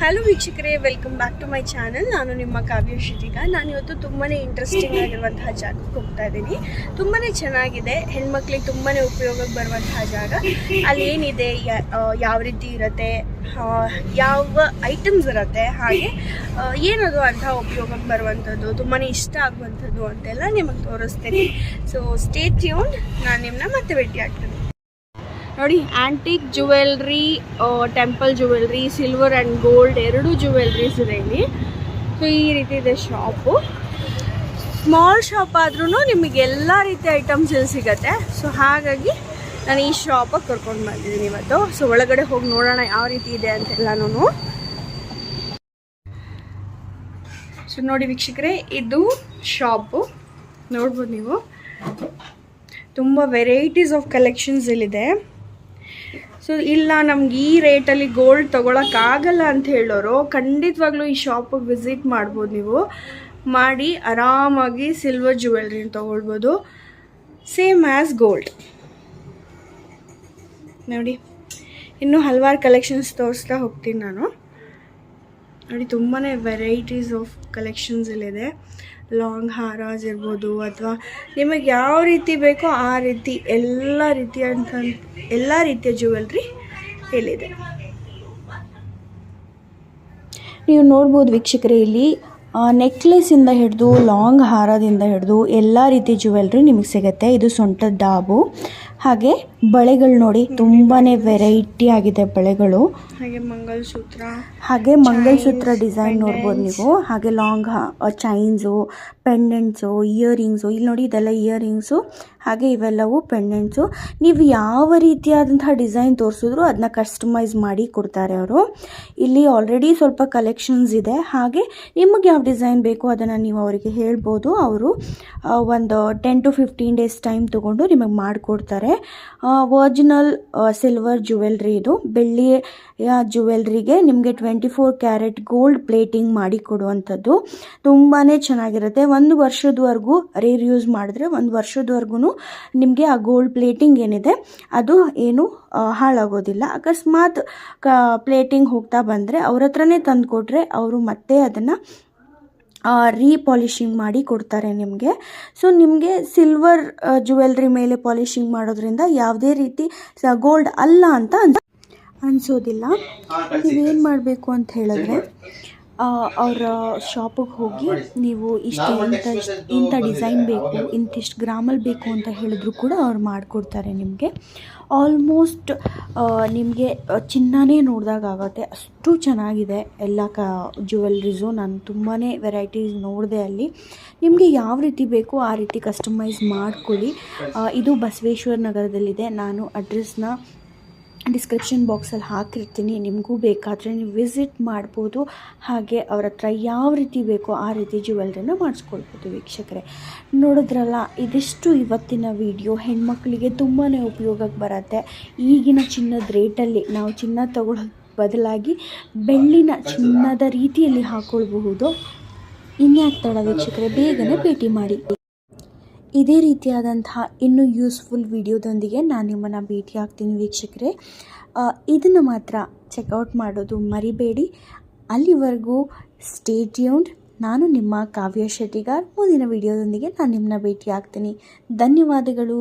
Hello ವೀಕ್ಷಕರೇ welcome back to my channel ನಾನು ನಿಮ್ಮ ಕಾವ್ಯ ಶ್ರೀಗ ನಾನು ಇವತ್ತು ತುಂಬಾ ಇಂಟ್ರೆಸ್ಟಿಂಗ್ ಆಗಿರುವಂತಹ ಜಾಗಕ್ಕೆ ಹೋಗ್ತಾ ಇದ್ದೀನಿ. ತುಂಬಾ ಚೆನ್ನಾಗಿದೆ. ಹೆಣ್ಮಕ್ಳಿಗೆ ತುಂಬಾ ಉಪಯೋಗಕ್ಕೆ ಬರುವಂತಹ ಜಾಗ. ಅಲ್ಲಿ ಏನಿದೆ ಯಾವ ರೀತಿ ಇರುತ್ತೆ ಯಾವ ಐಟಮ್ಸ್ ಇರುತ್ತೆ, ಹಾಗೆ ಏನದು ಅಂತ ಉಪಯೋಗಕ್ಕೆ ಬರುವಂಥದ್ದು ತುಂಬಾ ಇಷ್ಟ ಆಗುವಂಥದ್ದು ಅಂತೆಲ್ಲ ನಿಮಗೆ ತೋರಿಸ್ತೀನಿ. ಸೊ ಸ್ಟೇ ಟ್ಯೂನ್ ನಾನು ನಿಮ್ಮನ್ನ ಮತ್ತೆ ಭೇಟಿ ಆಗ್ತೀನಿ ನೋಡಿ antique jewellery temple jewellery silver and gold ಎರಡು ಜುವೆಲ್ರೀಸ್ ಇದೆ ಇಲ್ಲಿ. ಸೊ ಈ ರೀತಿ ಇದೆ ಶಾಪು ಸ್ಮಾಲ್ ಶಾಪ್ ಆದ್ರೂ ನಿಮಗೆ ಎಲ್ಲ ರೀತಿಯ ಐಟಮ್ಸ್ ಇಲ್ಲಿ ಸಿಗತ್ತೆ. ಸೊ ಹಾಗಾಗಿ ನಾನು ಈ ಶಾಪಾಗಿ ಕರ್ಕೊಂಡು ಬಂದಿದ್ದೀನಿ ಇವತ್ತು. ಸೊ ಒಳಗಡೆ ಹೋಗಿ ನೋಡೋಣ ಯಾವ ರೀತಿ ಇದೆ ಅಂತೆಲ್ಲನೂ ಸೊ ನೋಡಿ ವೀಕ್ಷಕರೇ, ಇದು ಶಾಪು ನೋಡ್ಬೋದು ನೀವು. ತುಂಬ ವೆರೈಟೀಸ್ ಆಫ್ ಕಲೆಕ್ಷನ್ಸ್ ಇಲ್ಲಿದೆ. ಸೊ ಇಲ್ಲ, ನಮ್ಗೆ ಈ ರೇಟಲ್ಲಿ ಗೋಲ್ಡ್ ತೊಗೊಳಕ್ಕಾಗಲ್ಲ ಅಂತ ಹೇಳೋರು, ಖಂಡಿತವಾಗ್ಲೂ ಈ ಶಾಪಿಗೆ ವಿಸಿಟ್ ಮಾಡ್ಬೋದು ನೀವು. ಮಾಡಿ ಆರಾಮಾಗಿ ಸಿಲ್ವರ್ ಜುವೆಲ್ರಿನ ತೊಗೊಳ್ಬೋದು. ಸೇಮ್ ಆ್ಯಸ್ ಗೋಲ್ಡ್ ನೋಡಿ, ಇನ್ನೂ ಹಲವಾರು ಕಲೆಕ್ಷನ್ಸ್ ತೋರಿಸ್ತಾ ಹೋಗ್ತೀನಿ ನಾನು. ನೋಡಿ ತುಂಬಾ ವೆರೈಟೀಸ್ ಆಫ್ ಕಲೆಕ್ಷನ್ಸ್ ಇದೆ ಲಾಂಗ್ ಹಾರಾಸ್ ಇರ್ಬೋದು ಅಥವಾ ನಿಮಗೆ ಯಾವ ರೀತಿ ಬೇಕೋ ಆ ರೀತಿ ಎಲ್ಲ ರೀತಿಯ ಎಲ್ಲ ರೀತಿಯ ಜುವೆಲ್ರಿ ಇಲ್ಲಿದೆ. ನೀವು ನೋಡ್ಬೋದು ವೀಕ್ಷಕರೇ ಇಲ್ಲಿ ನೆಕ್ಲೆಸಿಂದ ಹಿಡಿದು ಲಾಂಗ್ ಹಾರದಿಂದ ಹಿಡಿದು ಎಲ್ಲ ರೀತಿ ಜುವೆಲ್ರಿ ನಿಮಗೆ ಸಿಗುತ್ತೆ. ಇದು ಸೊಂಟದ ಡಾಬು. ಹಾಗೆ ಬಳೆಗಳು ನೋಡಿ ತುಂಬಾನೇ ವೆರೈಟಿ ಆಗಿದೆ ಬಳೆಗಳು. ಹಾಗೆ ಮಂಗಲಸೂತ್ರ ಹಾಗೆ ಮಂಗಲಸೂತ್ರ ಡಿಸೈನ್ ನೋಡ್ಬೋದು ನೀವು. ಹಾಗೆ ಲಾಂಗ್ ಚೈನ್ಸು ಪೆಂಡೆಂಟ್ಸು ಇಯರಿಂಗ್ಸು ಇಲ್ಲಿ ನೋಡಿ ಇದೆಲ್ಲ ಇಯರಿಂಗ್ಸು ಹಾಗೆ ಇವೆಲ್ಲವೂ ಪೆಂಡೆಂಟ್ಸು ನೀವು ಯಾವ ರೀತಿಯಾದಂತಹ ಡಿಸೈನ್ ತೋರಿಸಿದ್ರು ಅದನ್ನ ಕಸ್ಟಮೈಸ್ ಮಾಡಿ ಕೊಡ್ತಾರೆ ಅವರು. ಇಲ್ಲಿ ಆಲ್ರೆಡಿ ಸ್ವಲ್ಪ ಕಲೆಕ್ಷನ್ಸ್ ಇದೆ. ಹಾಗೆ ನಿಮಗೆ ಯಾವ ಡಿಸೈನ್ ಬೇಕು ಅದನ್ನು ನೀವು ಅವರಿಗೆ ಹೇಳ್ಬೋದು. ಅವರು ಒಂದು ten to fifteen days time ತೊಗೊಂಡು ನಿಮಗೆ ಮಾಡಿಕೊಡ್ತಾರೆ. ಒರಿಜಿನಲ್ ಸಿಲ್ವರ್ ಜ್ಯುವೆಲ್ರಿ ಇದು. ಬೆಳ್ಳಿಯ ಜುವೆಲ್ರಿಗೆ ನಿಮಗೆ twenty four carat gold plating ಮಾಡಿ ಕೊಡುವಂಥದ್ದು. ತುಂಬಾ ಚೆನ್ನಾಗಿರುತ್ತೆ. ಒಂದು ವರ್ಷದವರೆಗೂ ರೇರ್ ಯೂಸ್ ಮಾಡಿದ್ರೆ ಒಂದು ವರ್ಷದವರೆಗೂ ನಿಮಗೆ ಆ ಗೋಲ್ಡ್ ಪ್ಲೇಟಿಂಗ್ ಏನಿದೆ, ಅದು ಏನು ಹಾಳಾಗೋದಿಲ್ಲ. ಅಕಸ್ಮಾತ್, ಕ ಪ್ಲೇಟಿಂಗ್ ಹೋಗ್ತಾ ಬಂದರೆ ಅವ್ರ ಹತ್ರನೇ ತಂದು ಕೊಟ್ಟರೆ ಅವರು ಮತ್ತೆ ಅದನ್ನು ರೀಪಾಲಿಷಿಂಗ್ ಮಾಡಿ ಕೊಡ್ತಾರೆ ನಿಮಗೆ. ಸೊ ನಿಮಗೆ ಸಿಲ್ವರ್ ಜುವೆಲ್ರಿ ಮೇಲೆ ಪಾಲಿಶಿಂಗ್ ಮಾಡೋದ್ರಿಂದ ಯಾವುದೇ ರೀತಿ ಗೋಲ್ಡ್ ಅಲ್ಲ ಅಂತ ಅನಿಸೋದಿಲ್ಲ. ನೀವೇನು ಮಾಡಬೇಕು ಅಂತ ಹೇಳಿದ್ರೆ? ಅವರ ಶಾಪಿಗೆ ಹೋಗಿ ನೀವು ಇಷ್ಟು ಇಂಥ ಇಂಥ ಡಿಸೈನ್ ಬೇಕು, ಇಂತಿಷ್ಟು ಗ್ರಾಮಲ್ಲಿ ಬೇಕು ಅಂತ ಹೇಳಿದ್ರು ಕೂಡ ಅವ್ರು ಮಾಡಿಕೊಡ್ತಾರೆ ನಿಮಗೆ. ಆಲ್ಮೋಸ್ಟ್ ನಿಮಗೆ ಚಿನ್ನನೇ ನೋಡಿದಾಗ ಆಗುತ್ತೆ. ಅಷ್ಟು ಚೆನ್ನಾಗಿದೆ ಎಲ್ಲ ಕ ಜುವೆಲ್ರೀಸು ನಾನು ತುಂಬಾ ವೆರೈಟೀಸ್ ನೋಡಿದೆ ಅಲ್ಲಿ. ನಿಮಗೆ ಯಾವ ರೀತಿ ಬೇಕೋ ಆ ರೀತಿ ಕಸ್ಟಮೈಸ್ ಮಾಡಿಕೊಳ್ಳಿ. ಇದು ಬಸವೇಶ್ವರ ನಗರದಲ್ಲಿದೆ. ನಾನು ಅಡ್ರೆಸ್ನ ಡಿಸ್ಕ್ರಿಪ್ಷನ್ ಬಾಕ್ಸಲ್ಲಿ ಹಾಕಿರ್ತೀನಿ. ನಿಮಗೂ ಬೇಕಾದರೆ ನೀವು ವಿಸಿಟ್ ಮಾಡ್ಬೋದು. ಹಾಗೆ ಅವ್ರ ಹತ್ರ ಯಾವ ರೀತಿ ಬೇಕೋ ಆ ರೀತಿ ಜ್ಯುವೆಲ್ರಿನ ಮಾಡಿಸ್ಕೊಳ್ಬೋದು ವೀಕ್ಷಕರೇ. ನೋಡಿದ್ರಲ್ಲ ಇದಿಷ್ಟು ಇವತ್ತಿನ ವಿಡಿಯೋ ಹೆಣ್ಮಕ್ಳಿಗೆ ತುಂಬಾ ಉಪಯೋಗಕ್ಕೆ ಬರುತ್ತೆ. ಈಗಿನ ಚಿನ್ನದ ರೇಟಲ್ಲಿ ನಾವು ಚಿನ್ನ ತಗೊಳ್ಳೋ ಬದಲಾಗಿ ಬೆಳ್ಳಿನ ಚಿನ್ನದ ರೀತಿಯಲ್ಲಿ ಹಾಕ್ಕೊಳ್ಬಹುದು ಇನ್ಯಾಕೆ ತಡ ವೀಕ್ಷಕರೇ ಬೇಗನೆ ಭೇಟಿ ಮಾಡಿ. ಇದೇ ರೀತಿಯಾದಂತಹ ಇನ್ನೂ ಯೂಸ್ಫುಲ್ ವಿಡಿಯೋದೊಂದಿಗೆ ನಾನು ನಿಮ್ಮನ್ನು ಭೇಟಿ ಆಗ್ತೀನಿ ವೀಕ್ಷಕರೇ. ಇದನ್ನು ಮಾತ್ರ ಚೆಕ್ಔಟ್ ಮಾಡೋದು ಮರಿಬೇಡಿ. ಅಲ್ಲಿವರೆಗೂ ಸ್ಟೇ ಟ್ಯೂನ್ಡ್ ನಾನು ನಿಮ್ಮ ಕಾವ್ಯ ಶೆಟ್ಟಿಗಾರ್. ಮುಂದಿನ ವಿಡಿಯೋದೊಂದಿಗೆ ನಾನು ನಿಮ್ಮನ್ನ ಭೇಟಿ ಆಗ್ತೀನಿ. ಧನ್ಯವಾದಗಳು.